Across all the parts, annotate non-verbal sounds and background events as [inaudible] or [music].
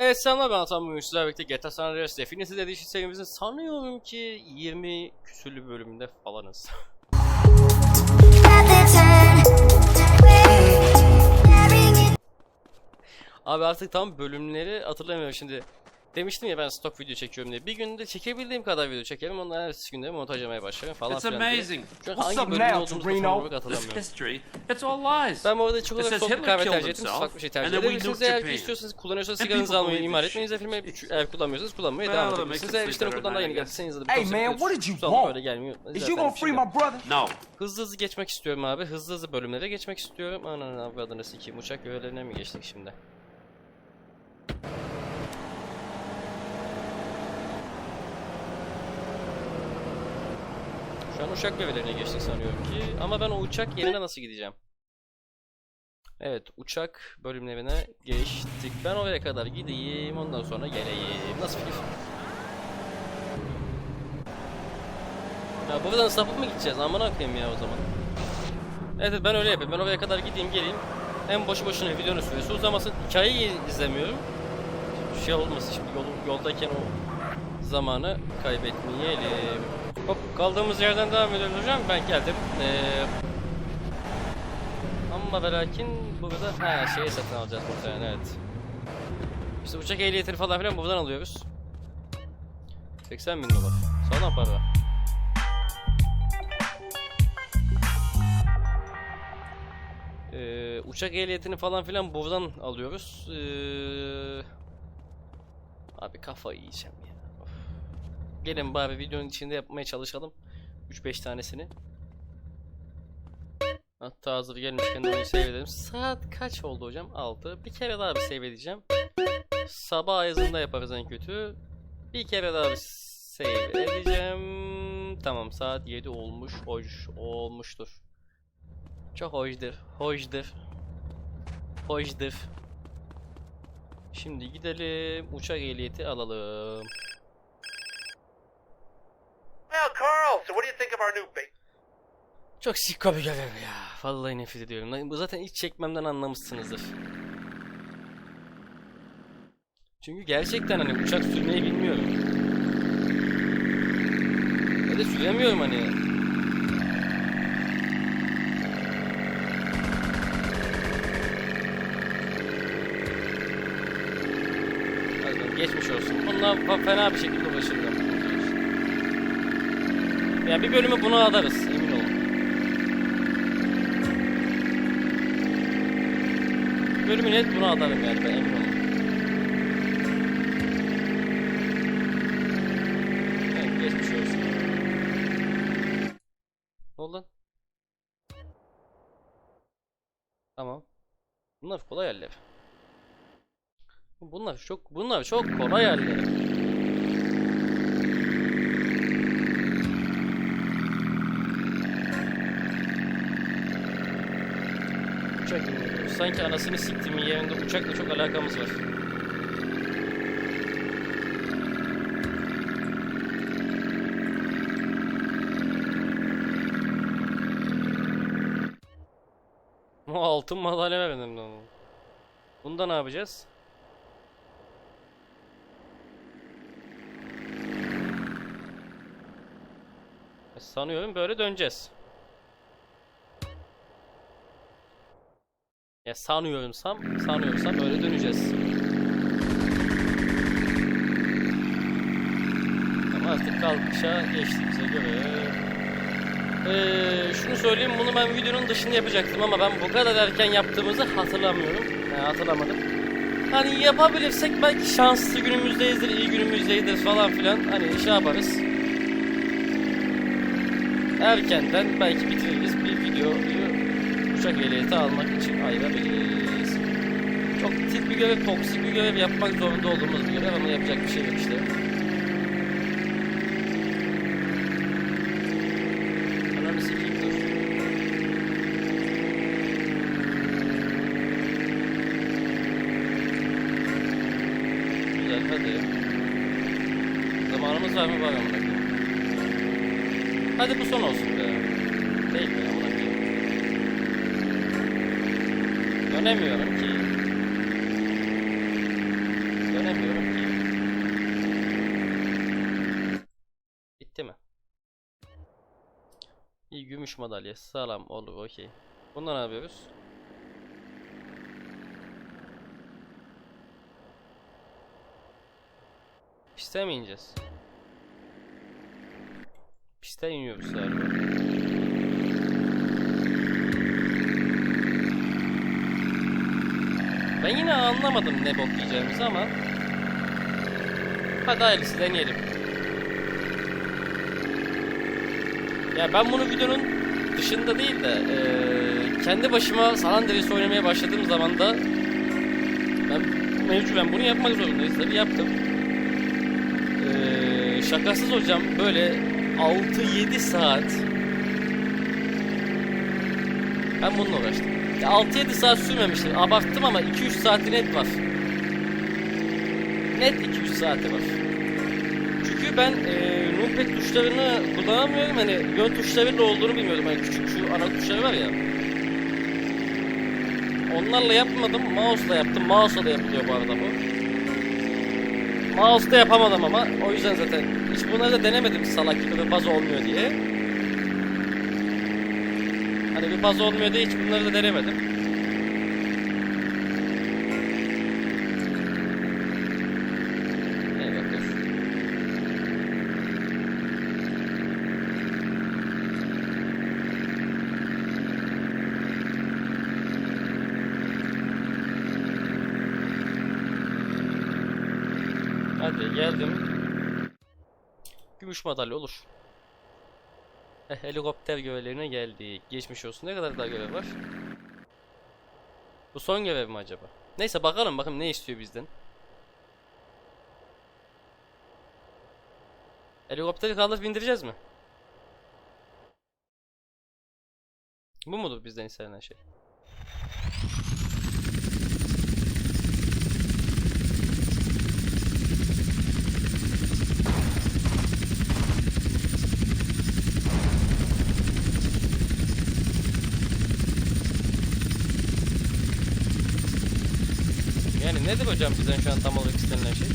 Evet selamlar ben Atan bugün sizlerle birlikte GTA San Andreas Definitive Edition serimizin sanıyorum ki 20 küsürlü bölümünde falanız. [laughs] Abi artık tam bölümleri hatırlamıyorum şimdi. Demiştim ya ben stok video çekiyorum diye. Bir günde çekebildiğim kadar video çekerim. Ondan ertesi günde montajlamaya başlarım falan It's filan diye. amazing. Şu an What's hangi up bölümde now, olduğumuzu Torino? tam olarak This hatırlamıyorum. history, it's all lies. Ben bu arada çok olarak son Hitler kahve tercih ettim. Siz farklı bir şey tercih edebilirsiniz. nuked Eğer istiyorsanız kullanıyorsanız sigaranızı almayı this etmeyin. It's- eğer kullanmıyorsanız kullanmaya devam edebilirsiniz. Eğer it işte sleep okuldan da better yeni geldiyseniz de bir Hey, man, what did you want? böyle gelmiyor. Is you gonna free my brother? No. Hızlı hızlı geçmek istiyorum abi. Hızlı hızlı bölümlere geçmek istiyorum. Anan abi adını sikeyim. Uçak görevlerine mi geçtik şimdi? An uçak görevlerine geçtik sanıyorum ki. Ama ben o uçak yerine nasıl gideceğim? Evet, uçak bölümlerine geçtik. Ben oraya kadar gideyim, ondan sonra geleyim. Nasıl fikir? Ya buradan sapıp mı gideceğiz? Aman akıyım ya o zaman. Evet ben öyle yapayım. Ben oraya kadar gideyim geleyim. Hem boşu boşuna videonun süresi uzamasın. Hikayeyi izlemiyorum. Şey olmasın şimdi yol, yoldayken o zamanı kaybetmeyelim. Hop kaldığımız yerden devam ediyoruz hocam. Ben geldim. Ee, ama ve lakin burada ha şeyi satın alacağız muhtemelen evet. İşte uçak ehliyetini falan filan buradan alıyoruz. 80 bin dolar. Sağlam para. Ee, uçak ehliyetini falan filan buradan alıyoruz. Ee, abi kafayı yiyeceğim ya. Gelin bari videonun içinde yapmaya çalışalım. 3-5 tanesini. Hatta hazır gelmişken de save edelim. Saat kaç oldu hocam? 6. Bir kere daha bir save edeceğim. Sabah ayazında yaparız en kötü. Bir kere daha bir save edeceğim. Tamam saat 7 olmuş. Hoş olmuştur. Çok hoşdur. Hoşdur. Hoşdur. Şimdi gidelim. Uçak ehliyeti alalım. Well, Carl, so what do you think of our new bait? Çok sikko bir görev ya. Vallahi nefret ediyorum. Bu zaten ilk çekmemden anlamışsınızdır. Çünkü gerçekten hani uçak sürmeyi bilmiyorum. Ya da süremiyorum hani. Geçmiş olsun. Bununla fa- fena bir şekilde uğraşırım. Ya bir bölümü buna adarız emin olun. Bölümü net buna adarım yani ben emin olun. Evet geçmiş olsun. Oldu? Tamam. Bunlar kolay haller. Bunlar çok bunlar çok kolay haller. Uçak iniyoruz. Sanki anasını siktiğimin yerinde uçakla çok alakamız var. O altın madalya vermedim onu. Bunda ne yapacağız? E, Sanıyorum böyle döneceğiz. Ya sanıyorsam, sanıyorsam öyle döneceğiz. Ama artık kalkışa geçtiğimize göre... Ee, şunu söyleyeyim, bunu ben videonun dışında yapacaktım ama ben bu kadar erken yaptığımızı hatırlamıyorum. Yani hatırlamadım. Hani yapabilirsek belki şanslı günümüzdeyizdir, iyi günümüzdeyizdir falan filan. Hani şey yaparız. Erkenden belki bitiririz uçak ehliyeti almak için ayırabiliriz. Çok tip bir görev, toksik bir görev yapmak zorunda olduğumuz bir görev ama yapacak bir şey yok işte. Ananı sikeyim dur. Güzel hadi. Zamanımız var mı var amına koyayım. Hadi bu son olsun be. Değil mi amına koyayım. Dönemiyorum ki. inemiyorum ki. Bitti mi? İyi gümüş madalya. Sağlam olur okey. Bundan ne yapıyoruz? Piste mi ineceğiz? Piste iniyoruz galiba. Ben yine anlamadım ne bok yiyeceğimizi ama Hadi hayırlısı deneyelim. Ya ben bunu videonun dışında değil de eee, kendi başıma San Andreas oynamaya başladığım zaman da ben mevcuben bunu yapmak zorundayız tabi yaptım. Eee, şakasız hocam böyle 6-7 saat ben bununla uğraştım. Ya 6-7 saat sürmemiştir. Abarttım ama 200 saati net var. Net 200 saati var. Ben e, numpad tuşlarını kullanamıyorum. Hani yön tuşlarıyla olduğunu bilmiyordum. Hani küçük şu ana tuşları var ya. Onlarla yapmadım. Mouse'la yaptım. Mouse'la da yapılıyor bu arada bu. Mouse'da yapamadım ama. O yüzden zaten hiç bunları da denemedim salak gibi bir baz olmuyor diye. Hani bir baz olmuyor diye hiç bunları da denemedim. Evet dur. Hadi geldim. Gümüş madalya olur. Eh, helikopter görevlerine geldik. Geçmiş olsun. Ne kadar daha görev var? Bu son görev mi acaba? Neyse bakalım bakalım ne istiyor bizden. Helikopteri kaldırıp indireceğiz mi? Bu mudur bizden istenen şey? Yani nedir hocam bizden şu an tam olarak istenilen şey?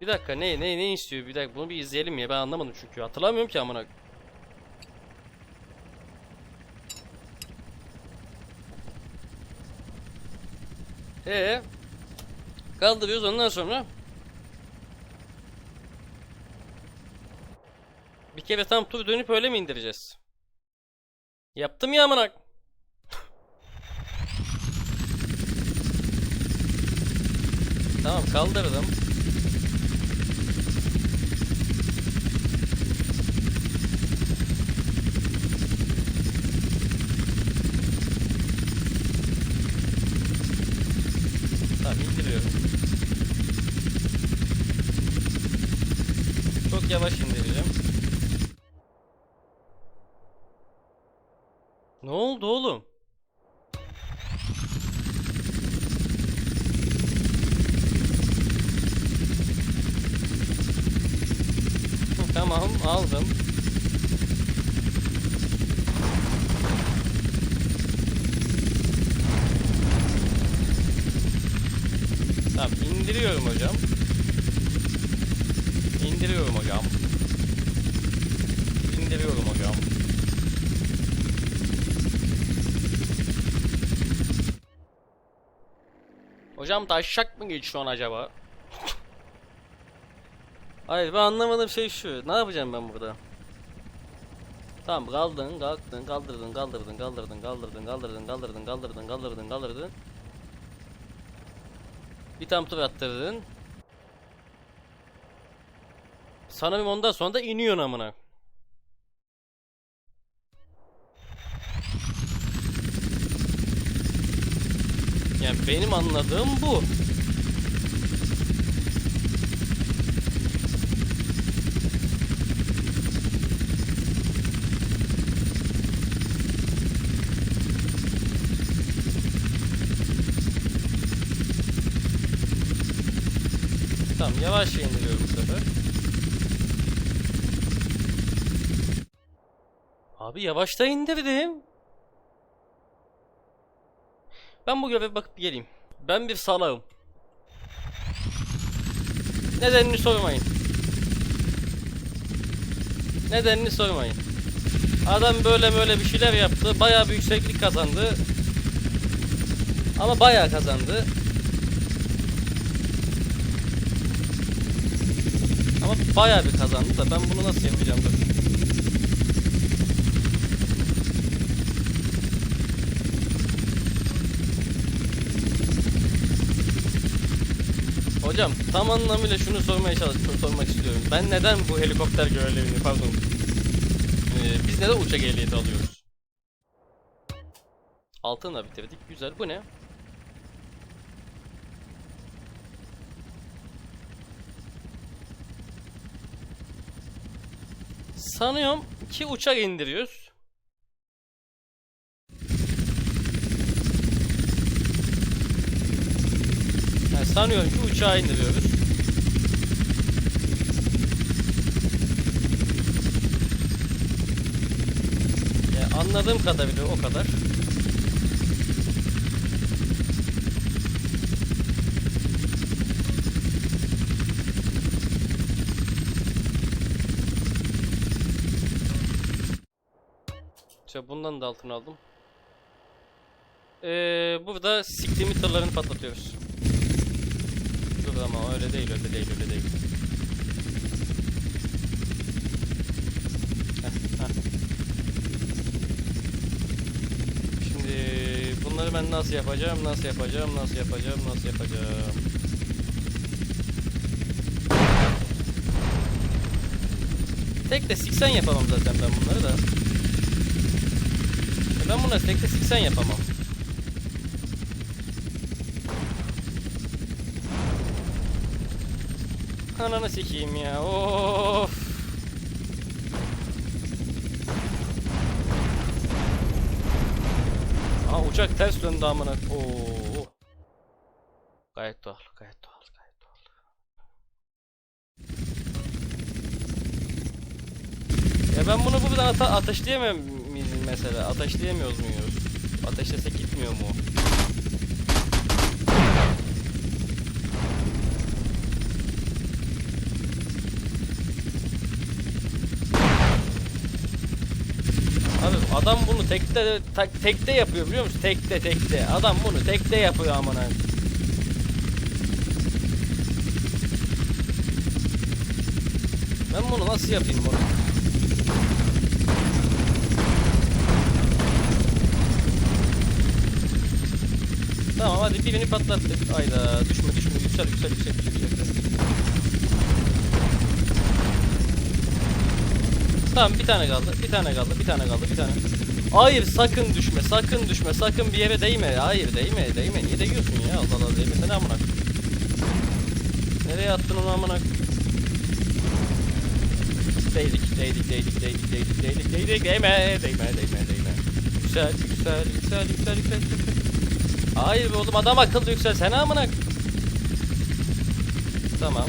Bir dakika ne ne ne istiyor? Bir dakika bunu bir izleyelim ya ben anlamadım çünkü hatırlamıyorum ki amına. Ee kaldırıyoruz ondan sonra Bir kere tam tur dönüp öyle mi indireceğiz? Yaptım ya amına. tamam kaldırdım. Tamam indiriyorum. Çok yavaş indireceğim. Ne oldu oğlum? Hı, Tamam aldım. Tamam indiriyorum hocam. İndiriyorum hocam. İndiriyorum hocam. Hocam taşşak mı geçiyor acaba? Hayır ben anlamadığım şey şu. Ne yapacağım ben burada? Tamam kaldın, kalktın, kaldırdın, kaldırdın, kaldırdın, kaldırdın, kaldırdın, kaldırdın, kaldırdın, kaldırdın, kaldırdın. Bir tam tur attırdın. Sanırım ondan sonra da iniyorsun amına. Yani benim anladığım bu. Yavaş indiriyorum bu sefer. Abi yavaşta indirdim. Ben bu göreve bakıp geleyim. Ben bir salağım. Nedenini sormayın. Nedenini sormayın. Adam böyle böyle bir şeyler yaptı. Bayağı bir yükseklik kazandı. Ama bayağı kazandı. Ama bayağı bir kazandı da ben bunu nasıl yapacağım dur. Hocam tam anlamıyla şunu sormaya çalışıyorum, sormak istiyorum. Ben neden bu helikopter görevlerini, pardon, ee, biz neden uçak ehliyeti alıyoruz? Altınla bitirdik, güzel. Bu ne? Sanıyorum ki uçak indiriyoruz. Yani sanıyorum ki uçağı indiriyoruz. Yani anladığım kadarıyla o kadar. İşte bundan da altın aldım. Ee, burada siktiğimi tırlarını patlatıyoruz. Dur ama öyle değil, öyle değil, öyle değil. Şimdi bunları ben nasıl yapacağım, nasıl yapacağım, nasıl yapacağım, nasıl yapacağım? Tek de siksen yapamam zaten ben bunları da. Ben bunları tek de siksen yapamam. Ananı sikeyim ya. Of. Aa uçak ters döndü amına. Oo. Gayet doğal, gayet doğal, gayet doğal. Ya ben bunu buradan ata ateşleyemem mesela? Ateşleyemiyoruz muyuz? Ateşlesek gitmiyor mu? Abi adam bunu tekte tekte yapıyor biliyor musun? Tekte tekte. Adam bunu tekte yapıyor amına. Ben bunu nasıl yapayım bunu? Tamam hadi birini patlattık. Ayda düşme düşme yüksel yüksel yüksel yüksel. yüksel. Tamam bir tane kaldı. Bir tane kaldı. Bir tane kaldı. Bir tane. Hayır sakın düşme. Sakın düşme. Sakın bir yere değme. Hayır değme. Değme. Niye değiyorsun ya? Allah Allah değmesene amına. Nereye attın onu amına? Değdik. Değdik. Değdik. Değdik. Değdik. Değdik. Değdik. Değme. Değme. Değme. Değme. Yüksel. Yüksel. Yüksel. Yüksel. Yüksel. yüksel. Hayır oğlum adam akıllı yüksel. Sen amına. Tamam.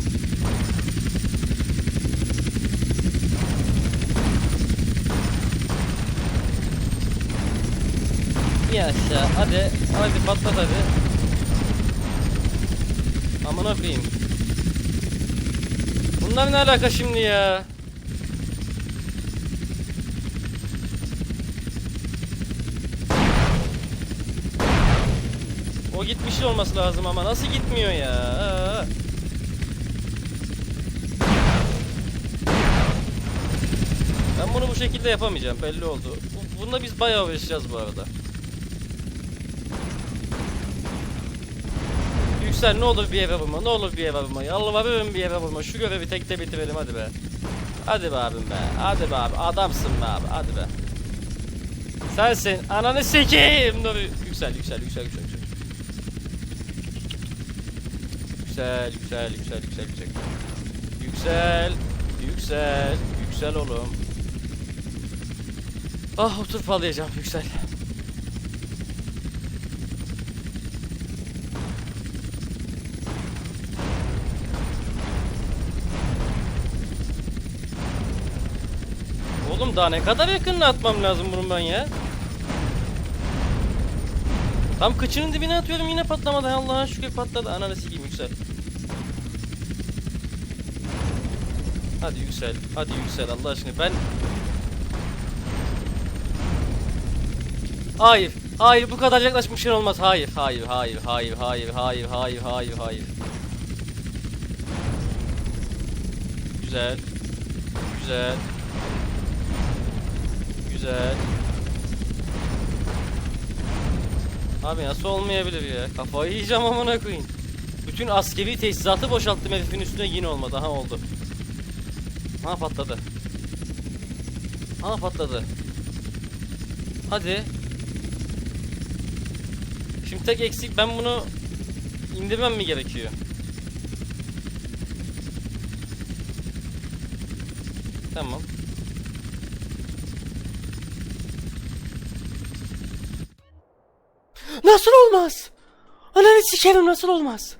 Bir aşağı hadi hadi patlat hadi Aman koyayım Bunlar ne alaka şimdi ya O gitmiş olması lazım ama nasıl gitmiyor ya. Ben bunu bu şekilde yapamayacağım belli oldu. Bu- Bununla biz bayağı uğraşacağız bu arada. Yüksel ne olur bir eve vurma, ne olur bir eve vurma. Yalvarırım bir eve vurma. Şu görevi tekte bitirelim hadi be. Hadi be abim be. Hadi be abi. Adamsın be abi. Hadi be. Sensin. Ananı sikeyim. Dur. Yüksel, yüksel, yüksel, yüksel, yüksel. Yüksel, yüksel, yüksel, yüksel, yüksel. Yüksel, yüksel, oğlum. Ah otur palayacağım yüksel. Oğlum daha ne kadar yakınına atmam lazım bunu ben ya? Tam kıçının dibine atıyorum yine patlamadı. Allah'a şükür patladı. Ananı sikeyim yüksel. Hadi yüksel. Hadi yüksel Allah aşkına. Ben Hayır. Hayır bu kadar yaklaşmışın olmaz. Hayır. Hayır. Hayır. Hayır. Hayır. Hayır. Hayır. Hayır. Hayır. Güzel. Güzel. Güzel. Abi nasıl olmayabilir ya? Kafayı yiyeceğim amına koyayım. Bütün askeri teçhizatı boşalttım herifin üstüne yine olmadı. Ha oldu. Ha patladı. Ha patladı. Hadi. Şimdi tek eksik ben bunu indirmem mi gerekiyor? Tamam. Nasıl olmaz? Ananı sikerim nasıl olmaz?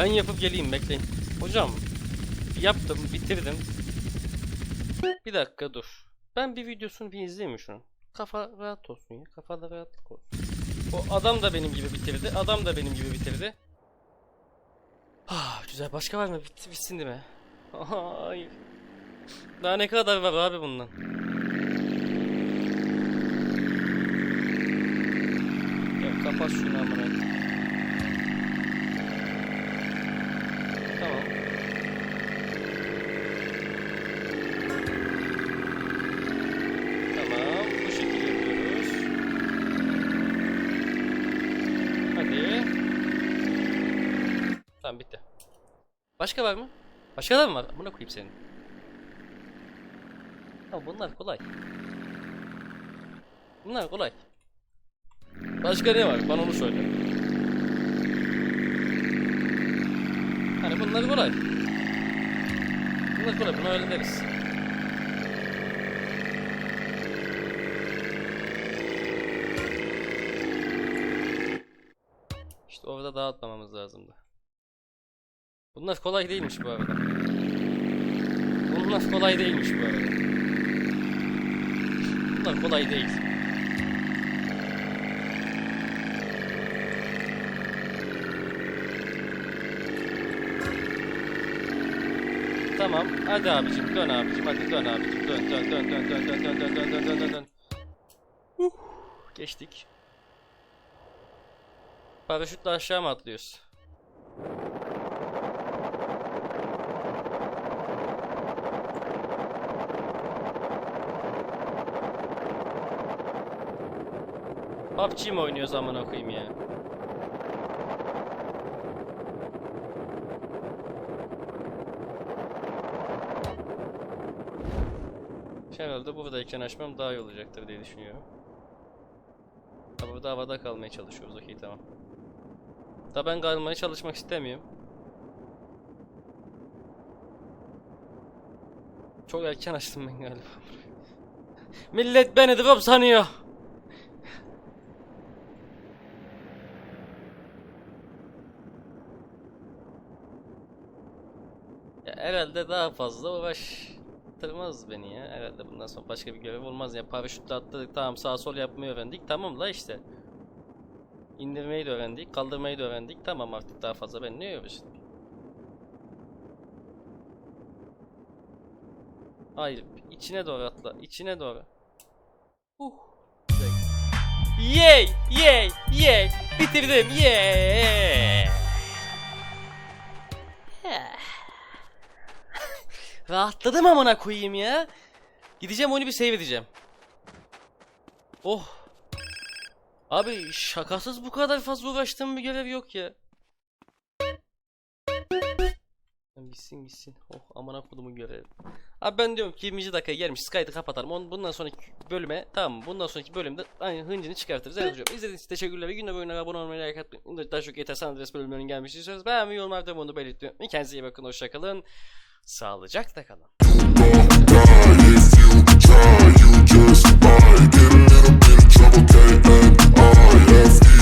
Ben yapıp geleyim bekleyin. Hocam yaptım bitirdim. Bir dakika dur. Ben bir videosunu bir izleyeyim şunu? Kafa rahat olsun ya. Kafada rahatlık olsun. O adam da benim gibi bitirdi. Adam da benim gibi bitirdi. Ah güzel. Başka var mı? Bitti, bitsin değil mi? Hayır. Daha ne kadar var abi bundan? Ya kapat şunu amına. Tamam. Tamam. Bu şekilde yapıyoruz. Hadi. Tamam bitti. Başka var mı? Başka da mı var? Buna koyayım senin. Tamam bunlar kolay. Bunlar kolay. Başka ne var? Bana onu söyle. Hani bunlar kolay. Bunlar kolay. Bunu öğreniriz. İşte orada dağıtmamamız lazımdı. Bunlar kolay değilmiş bu arada. Bunlar kolay değilmiş bu arada. Bunlar kolay değil. Tamam. Hadi abicim dön abicim. Hadi dön abicim. Dön dön dön dön dön dön dön dön dön dön dön dön dön. Uh, geçtik. Paraşütle aşağı mı atlıyoruz? PUBG mi oynuyoruz amına koyayım ya? Herhalde buradayken açmam daha iyi olacaktır diye düşünüyorum. Ha burada havada kalmaya çalışıyoruz. Okey tamam. Da ben kalmaya çalışmak istemiyorum. Çok erken açtım ben galiba. [laughs] Millet beni drop sanıyor. Ya herhalde daha fazla uğraştırmaz beni ya. Herhalde bundan sonra başka bir görev olmaz ya. Paraşütle atladık tamam sağ sol yapmayı öğrendik. Tamam la işte. İndirmeyi de öğrendik, kaldırmayı da öğrendik. Tamam artık daha fazla ben ne uğraştım? Hayır, içine doğru atla, içine doğru. Uh. Yay! Yay! Yay! Bitirdim! Yay! Rahatladım amına koyayım ya. Gideceğim onu bir save edeceğim. Oh. Abi şakasız bu kadar fazla uğraştığım bir görev yok ya. Gitsin gitsin. Oh amına kodumun görevi. Abi ben diyorum ki 20. dakikaya gelmiş Skype'ı kapatalım. On, bundan sonraki bölüme tamam? Bundan sonraki bölümde aynı hıncını çıkartırız. Evet hocam. İzlediğiniz için teşekkürler. Bir günde boyunca abone olmayı, like atmayı, daha çok yeter San Andreas bölümlerinin gelmişini istiyorsanız beğenmeyi, yorumlarda bunu belirtiyorum. Kendinize iyi bakın. Hoşçakalın. Sağlıcakla kalın. If